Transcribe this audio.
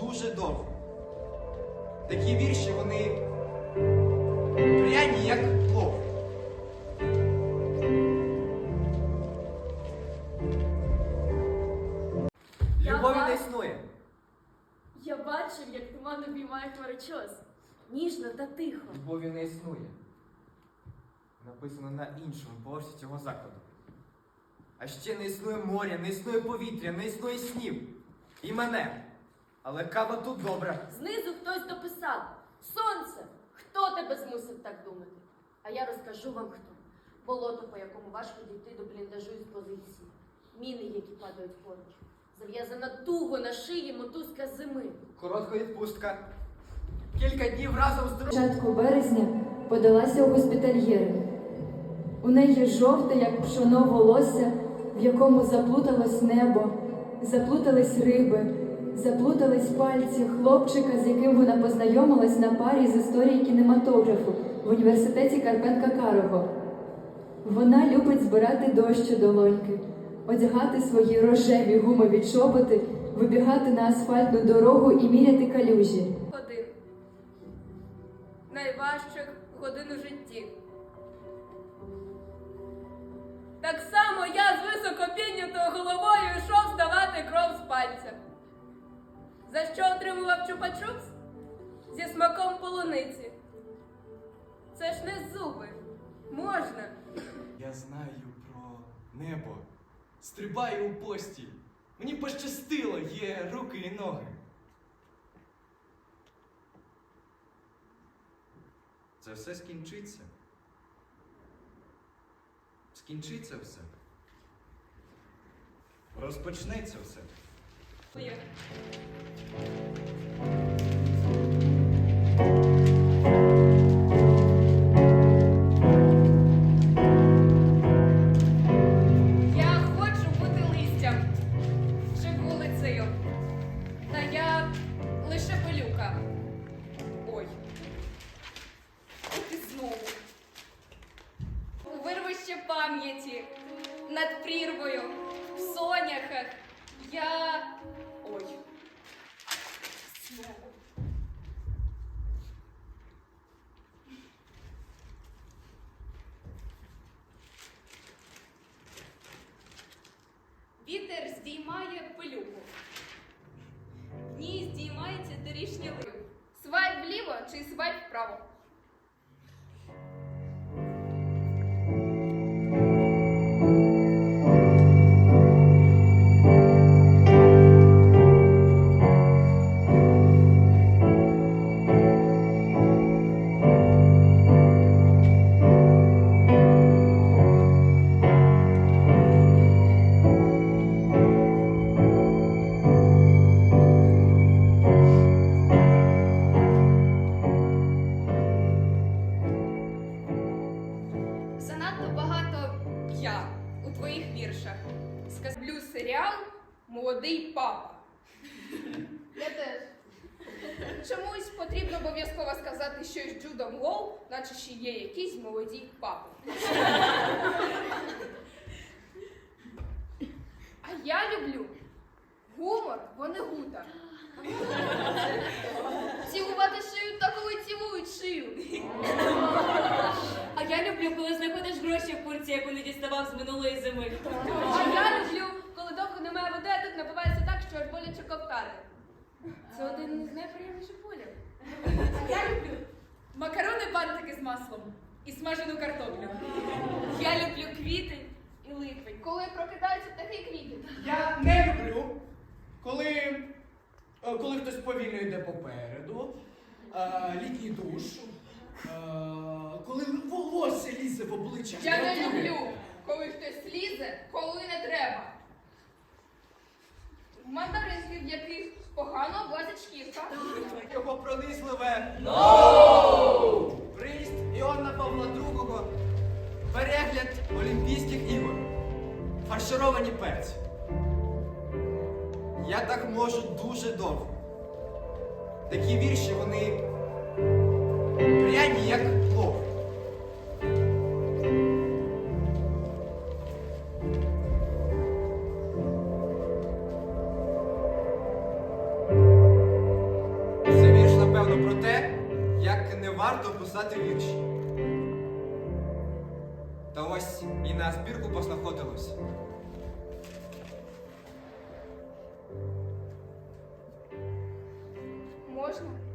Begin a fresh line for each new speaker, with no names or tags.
дуже довго. Такі вірші вони пряні, як плов. Любові не існує.
Я бачив, як туман обіймає хмарочос. Ніжно та тихо.
Любові не існує. Написано на іншому поверсі цього закладу. А ще не існує моря, не існує повітря, не існує снів. І мене. Але кава тут добра.
Знизу хтось дописав. Сонце! Хто тебе змусив так думати? А я розкажу вам хто. Болото, по якому важко дійти до бліндажу із позиції. Міни, які падають поруч. Зав'язана туго на шиї мотузка зими.
Коротка відпустка. Кілька днів разом з друзями.
початку березня подалася у госпітальєри. У неї жовте, як пшоно волосся, в якому заплуталось небо, заплутались риби, заплутались пальці хлопчика, з яким вона познайомилась на парі з історії кінематографу в університеті Карпенка Карого. Вона любить збирати дощ долоньки, одягати свої рожеві гумові чоботи, вибігати на асфальтну дорогу і міряти калюжі.
Найважчих годин у Так само я з високо піднятою головою йшов здавати кров з пальця. За що отримував чупа-чупс? Зі смаком полуниці. Це ж не зуби. Можна.
Я знаю про небо. Стрибаю у постіль. Мені пощастило, є руки і ноги. Це все скінчиться. Скінчиться все. Розпочнеться все.
Я хочу бути листям чи вулицею. Та я лише пилюка. Пам'яті, над прірвою, в соняхах. Я. Ой. Вітер здіймає пилюку. В ній здіймається доріжній лив. Свайп вліво чи свайп вправо? Молодий папа. Я теж. Чомусь потрібно обов'язково сказати щось Джудом Лоу, наче ще є якийсь молодій папа. А я люблю гумор, Вонегута. Цілувати шию та коли цілують шию.
А я люблю, коли знаходиш гроші в курці, яку не діставав з минулої зими.
А я напивається так, що аж боляче ковтати. Це один із найприємніших болів. Я люблю макарони бантики з маслом і смажену картоплю. Я люблю квіти і липи. Коли прокидаються птахи квіти.
Я не люблю, коли, е, коли хтось повільно йде попереду, е, літній душ, е, коли волосся лізе в обличчя.
Я не люблю, коли хтось лізе, коли не треба. Мандаринки, в яких погано облазить шкірка.
Його пронизливе. Приїзд Іоанна Павла II. Перегляд Олімпійських ігор. Фаршировані перці. Я так можу дуже довго. Такі вірші вони пряні, як плов. Історію про те, як не варто писати вірші. Та ось і на збірку поснаходилось.
Можна?